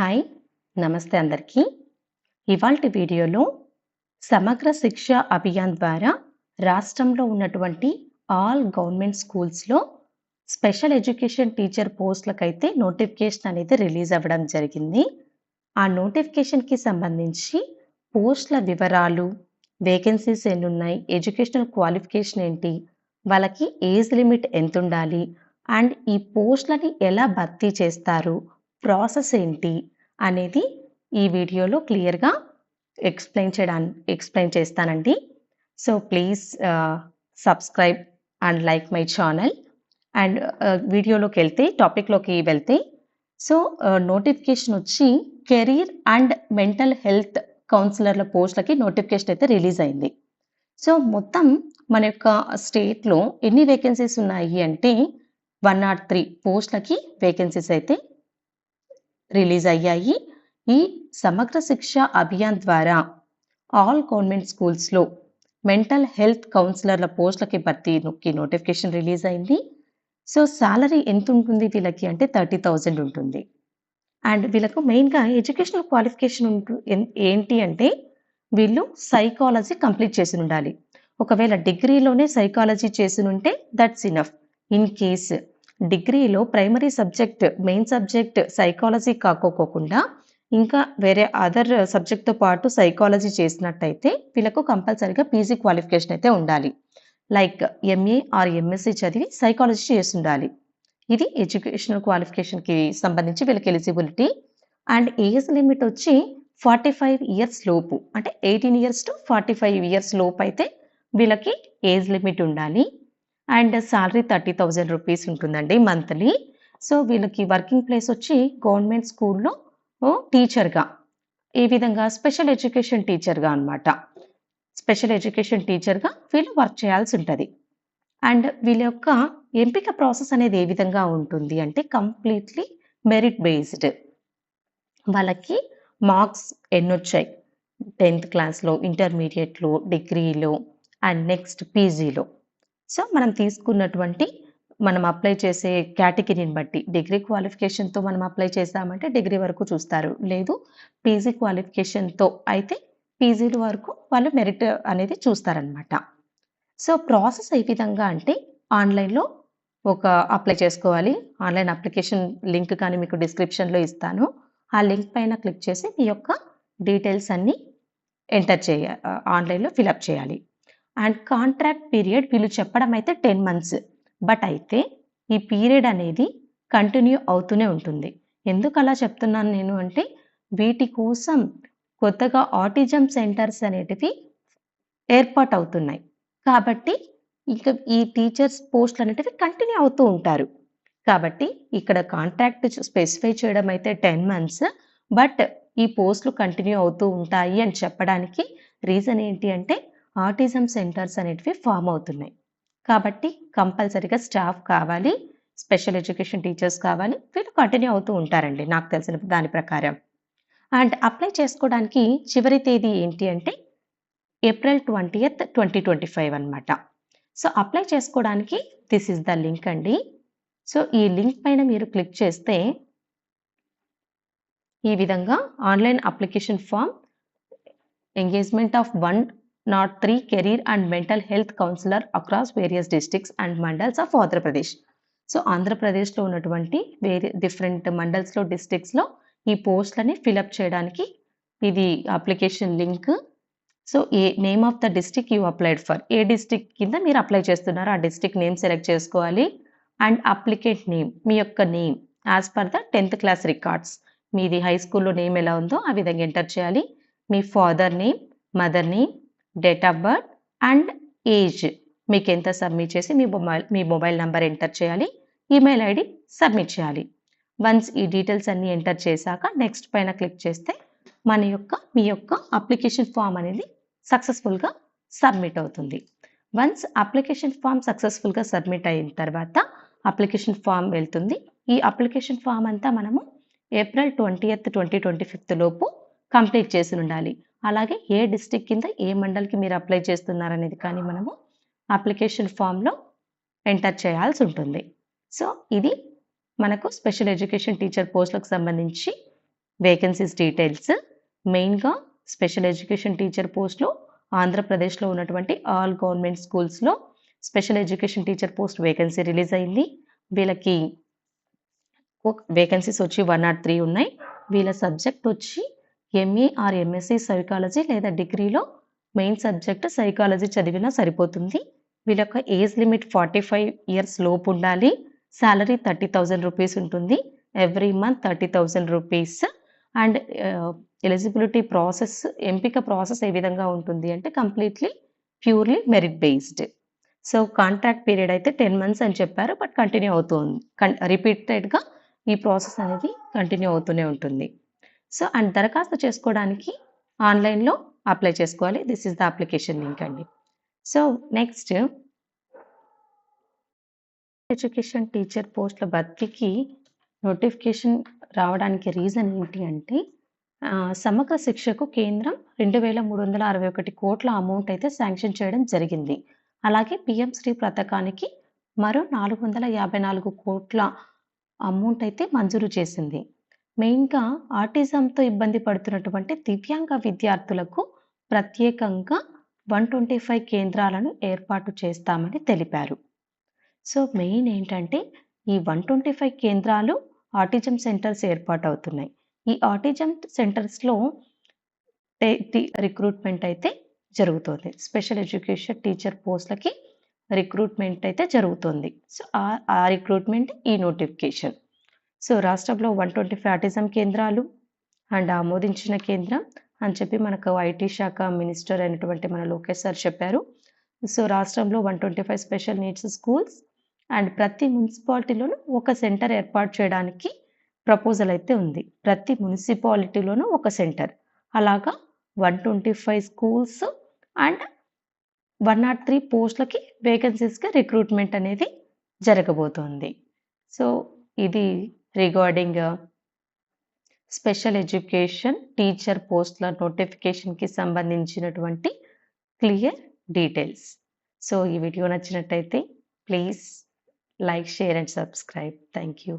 Hi నమస్తే అందరికీ. ఇవాల్టి వీడియోలో సమగ్ర శిక్ష అభియాన్ ద్వారా రాష్ట్రంలో ఉన్నటువంటి ఆల్ గవర్నమెంట్ స్కూల్స్లో స్పెషల్ ఎడ్యుకేషన్ టీచర్ పోస్టులకైతే నోటిఫికేషన్ అనేది రిలీజ్ అవ్వడం జరిగింది. ఆ నోటిఫికేషన్కి సంబంధించి పోస్టుల వివరాలు వేకెన్సీస్ ఎన్ని ఉన్నాయి ఎడ్యుకేషనల్ క్వాలిఫికేషన్ ఏంటి వాళ్ళకి ఏజ్ లిమిట్ ఎంత ఉండాలి అండ్ ఈ పోస్టులని ఎలా భర్తీ చేస్తారు ప్రాసెస్ ఏంటి అనేది ఈ వీడియోలో క్లియర్గా ఎక్స్ప్లెయిన్ చేయడానికి ఎక్స్ప్లెయిన్ చేస్తానండి. So please subscribe and like my channel. And వీడియోలోకి వెళ్తే టాపిక్లోకి వెళ్తే సో నోటిఫికేషన్ వచ్చి కెరీర్ అండ్ మెంటల్ హెల్త్ కౌన్సిలర్ల పోస్టులకి నోటిఫికేషన్ అయితే రిలీజ్ అయింది. సో మొత్తం మన యొక్క స్టేట్లో ఎన్ని వేకెన్సీస్ ఉన్నాయి అంటే వన్ నాట్ త్రీ పోస్టులకి వేకెన్సీస్ అయితే రిలీజ్ అయ్యాయి. ఈ సమగ్ర శిక్ష అభియాన్ ద్వారా ఆల్ గవర్నమెంట్ స్కూల్స్లో మెంటల్ హెల్త్ కౌన్సిలర్ల పోస్టులకి భర్తీకి నోటిఫికేషన్ రిలీజ్ అయింది. సో శాలరీ ఎంత ఉంటుంది వీళ్ళకి అంటే థర్టీ థౌజండ్ ఉంటుంది. అండ్ వీళ్ళకు మెయిన్గా ఎడ్యుకేషనల్ క్వాలిఫికేషన్ ఉంటు ఏంటి అంటే వీళ్ళు సైకాలజీ కంప్లీట్ చేసి ఉండాలి. ఒకవేళ డిగ్రీలోనే సైకాలజీ చేసి ఉంటే దట్స్ ఇనఫ్. ఇన్ కేస్ డిగ్రీలో primary subject main subject psychology కాకోకుండా ఇంకా వేరే అదర్ సబ్జెక్ట్తో పాటు సైకాలజీ చేసినట్టయితే వీళ్ళకు కంపల్సరీగా పీజీ క్వాలిఫికేషన్ అయితే ఉండాలి. లైక్ ఎంఏ ఆర్ ఎంఎస్సి చదివి సైకాలజీ చేసి ఉండాలి ఇది ఎడ్యుకేషనల్ క్వాలిఫికేషన్కి సంబంధించి వీళ్ళకి ఎలిజిబిలిటీ. అండ్ ఏజ్ లిమిట్ వచ్చి ఫార్టీ ఫైవ్ ఇయర్స్ లోపు అంటే eighteen years to forty five years లోపు అయితే వీళ్ళకి ఏజ్ లిమిట్ ఉండాలి. And salary thirty thousand rupees ఉంటుందండి మంత్లీ. సో వీళ్ళకి వర్కింగ్ ప్లేస్ వచ్చి గవర్నమెంట్ స్కూల్లో టీచర్గా. ఈ విధంగా స్పెషల్ ఎడ్యుకేషన్ టీచర్గా అనమాట స్పెషల్ ఎడ్యుకేషన్ టీచర్గా వీళ్ళు వర్క్ చేయాల్సి ఉంటుంది. అండ్ వీళ్ళ యొక్క ఎంపిక ప్రాసెస్ అనేది ఏ విధంగా ఉంటుంది అంటే కంప్లీట్లీ మెరిట్ బేస్డ్. వాళ్ళకి మార్క్స్ ఎన్ని వచ్చాయి? టెన్త్ క్లాస్లో ఇంటర్మీడియట్లో డిగ్రీలో అండ్ నెక్స్ట్ పీజీలో. సో మనం తీసుకున్నటువంటి మనం అప్లై చేసే కేటగిరీని బట్టి డిగ్రీ క్వాలిఫికేషన్తో మనం అప్లై చేసామంటే డిగ్రీ వరకు చూస్తారు. లేదు పీజీ క్వాలిఫికేషన్తో అయితే పీజీల వరకు వాళ్ళు మెరిట్ అనేది చూస్తారనమాట సో ప్రాసెస్ ఏ విధంగా అంటే ఆన్లైన్లో ఒక అప్లై చేసుకోవాలి. ఆన్లైన్ అప్లికేషన్ లింక్ కానీ మీకు డిస్క్రిప్షన్లో ఇస్తాను. ఆ లింక్ పైన క్లిక్ చేసి మీ యొక్క డీటెయిల్స్ అన్నీ ఎంటర్ చేయ ఆన్లైన్లో ఫిలప్ చేయాలి. అండ్ కాంట్రాక్ట్ పీరియడ్ వీళ్ళు చెప్పడం అయితే టెన్ మంత్స్. బట్ అయితే ఈ పీరియడ్ అనేది కంటిన్యూ అవుతూనే ఉంటుంది. ఎందుకు అలా చెప్తున్నాను నేను అంటే వీటి కోసం కొత్తగా ఆటిజం సెంటర్స్ అనేటివి ఏర్పాటు అవుతున్నాయి. కాబట్టి ఇక ఈ టీచర్స్ పోస్టులు అనేటివి కంటిన్యూ అవుతూ ఉంటారు. కాబట్టి ఇక్కడ కాంట్రాక్ట్ స్పెసిఫై చేయడం అయితే టెన్ మంత్స్. బట్ ఈ పోస్టులు కంటిన్యూ అవుతూ ఉంటాయి అని చెప్పడానికి రీజన్ ఏంటి అంటే ఆటిజం సెంటర్స్ అనేటివి ఫామ్ అవుతున్నాయి. కాబట్టి కంపల్సరీగా స్టాఫ్ కావాలి స్పెషల్ ఎడ్యుకేషన్ టీచర్స్ కావాలి వీళ్ళు కంటిన్యూ అవుతూ ఉంటారండి నాకు తెలిసిన దాని ప్రకారం. అండ్ అప్లై చేసుకోవడానికి చివరి తేదీ ఏంటి అంటే April twentieth twenty twenty five అనమాట సో అప్లై చేసుకోవడానికి దిస్ ఇస్ ద లింక్ అండి. సో ఈ లింక్ పైన మీరు క్లిక్ చేస్తే ఈ విధంగా online application form engagement of one not three career and mental health counsellor across various districts and mandals of Andhra Pradesh. So ఆంధ్రప్రదేశ్లో ఉన్నటువంటి వేరే డిఫరెంట్ మండల్స్లో డిస్ట్రిక్ట్స్లో ఈ పోస్ట్లని ఫిలప్ చేయడానికి ఇది application link. So a name of the district you applied for. A district కింద మీరు apply చేస్తున్నారో ఆ డిస్టిక్ నేమ్ సెలెక్ట్ చేసుకోవాలి. అండ్ అప్లికేట్ నేమ్ మీ యొక్క name as per the tenth class records. మీది హై స్కూల్లో నేమ్ ఎలా ఉందో ఆ విధంగా ఎంటర్ చేయాలి. మీ father name mother name date of birth and age. మీకు ఎంత సబ్మిట్ చేసి మీ మొబైల్ మీ మొబైల్ నెంబర్ ఎంటర్ చేయాలి ఈమెయిల్ ఐడి సబ్మిట్ చేయాలి. వన్స్ ఈ డీటెయిల్స్ అన్నీ ఎంటర్ చేశాక నెక్స్ట్ పైన క్లిక్ చేస్తే మన యొక్క మీ యొక్క అప్లికేషన్ ఫామ్ అనేది సక్సెస్ఫుల్గా సబ్మిట్ అవుతుంది. వన్స్ అప్లికేషన్ ఫామ్ సక్సెస్ఫుల్గా సబ్మిట్ అయిన తర్వాత అప్లికేషన్ ఫామ్ వెళ్తుంది. ఈ అప్లికేషన్ ఫామ్ అంతా మనము April twenty eighth twenty twenty fifth లోపు కంప్లీట్ చేసి ఉండాలి. అలాగే ఏ డిస్టిక్ కింద ఏ మండల్కి మీరు అప్లై చేస్తున్నారనేది కానీ మనము అప్లికేషన్ ఫామ్లో ఎంటర్ చేయాల్సి ఉంటుంది. సో ఇది మనకు స్పెషల్ ఎడ్యుకేషన్ టీచర్ పోస్టులకు సంబంధించి వేకెన్సీస్ డీటెయిల్స్. మెయిన్గా స్పెషల్ ఎడ్యుకేషన్ టీచర్ పోస్ట్లో ఆంధ్రప్రదేశ్లో ఉన్నటువంటి ఆల్ గవర్నమెంట్ స్కూల్స్లో special education teacher post vacancy release అయింది. వీళ్ళకి వేకెన్సీస్ వచ్చి వన్ నాట్ త్రీ ఉన్నాయి. వీళ్ళ సబ్జెక్ట్ వచ్చి ఎంఈ ఆర్ ఎంఎస్సి సైకాలజీ లేదా డిగ్రీలో మెయిన్ సబ్జెక్ట్ సైకాలజీ చదివినా సరిపోతుంది. వీళ్ళ యొక్క age limit forty five years లోపు ఉండాలి. శాలరీ థర్టీ థౌజండ్ రూపీస్ ఉంటుంది. Every month thirty thousand rupees and eligibility process ఎంపిక ప్రాసెస్ ఏ విధంగా ఉంటుంది అంటే completely purely merit based so contract period అయితే టెన్ మంత్స్ అని చెప్పారు బట్ కంటిన్యూ అవుతుంది రిపీటెడ్గా ఈ ప్రాసెస్ అనేది కంటిన్యూ అవుతూనే ఉంటుంది. సో అండ్ దరఖాస్తు చేసుకోవడానికి ఆన్లైన్లో అప్లై చేసుకోవాలి. This is the application link అండి. సో నెక్స్ట్ ఎడ్యుకేషన్ టీచర్ పోస్టుల భర్తీకి నోటిఫికేషన్ రావడానికి రీజన్ ఏంటి అంటే సమగ్ర శిక్షకు కేంద్రం రెండు వేల మూడు వందల అరవై ఒకటి కోట్ల అమౌంట్ అయితే శాంక్షన్ చేయడం జరిగింది. అలాగే పిఎం శ్రీ పథకానికి మరో నాలుగు వందల యాభై నాలుగు కోట్ల అమౌంట్ అయితే మంజూరు చేసింది. మెయిన్గా ఆటిజంతో ఇబ్బంది పడుతున్నటువంటి దివ్యాంగ విద్యార్థులకు ప్రత్యేకంగా వన్ ట్వంటీ ఫైవ్ కేంద్రాలను ఏర్పాటు చేస్తామని తెలిపారు. సో మెయిన్ ఏంటంటే ఈ వన్ ట్వంటీ ఫైవ్ కేంద్రాలు ఆటిజం సెంటర్స్ ఏర్పాటు అవుతున్నాయి ఈ ఆటిజం సెంటర్స్లో రిక్రూట్మెంట్ అయితే జరుగుతుంది. స్పెషల్ ఎడ్యుకేషన్ టీచర్ పోస్ట్లకి రిక్రూట్మెంట్ అయితే జరుగుతుంది. సో ఆ- ఆ రిక్రూట్మెంట్ ఈ నోటిఫికేషన్. సో రాష్ట్రంలో వన్ ట్వంటీ ఫైవ్ ఆటిజం కేంద్రాలు అండ్ ఆమోదించిన కేంద్రం అని చెప్పి మనకు ఐటీ శాఖ మినిస్టర్ అయినటువంటి మన లోకేష్ సార్ చెప్పారు. సో రాష్ట్రంలో one twenty five special needs schools and ప్రతి మున్సిపాలిటీలోనూ ఒక సెంటర్ ఏర్పాటు చేయడానికి ప్రపోజల్ అయితే ఉంది. ప్రతి మున్సిపాలిటీలోనూ ఒక సెంటర్. అలాగా one twenty five schools and one not three పోస్టులకి వేకెన్సీస్కి రిక్రూట్మెంట్ అనేది జరగబోతోంది. సో ఇది రిగార్డింగ్ స్పెషల్ ఎడ్యుకేషన్ టీచర్ పోస్ట్ల నోటిఫికేషన్కి సంబంధించినటువంటి క్లియర్ డీటెయిల్స్ సో ఈ వీడియో నచ్చినట్టయితే please like share and subscribe thank you